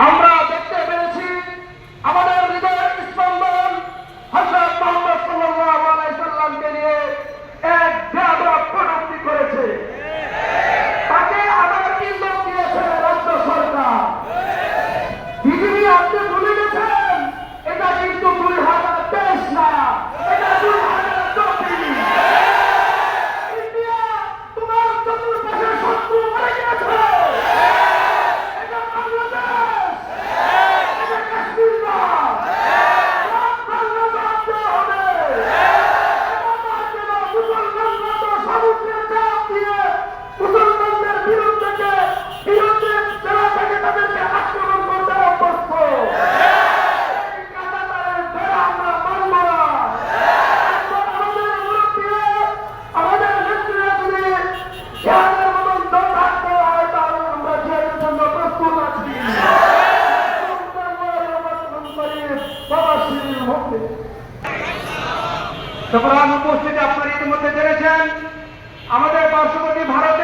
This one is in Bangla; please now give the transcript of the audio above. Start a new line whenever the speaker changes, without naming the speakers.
hombro ঘটবে তখন উপস্থিতি আপনারা ইতিমধ্যে জেনেছেন। আমাদের পার্শ্ববর্তী ভারত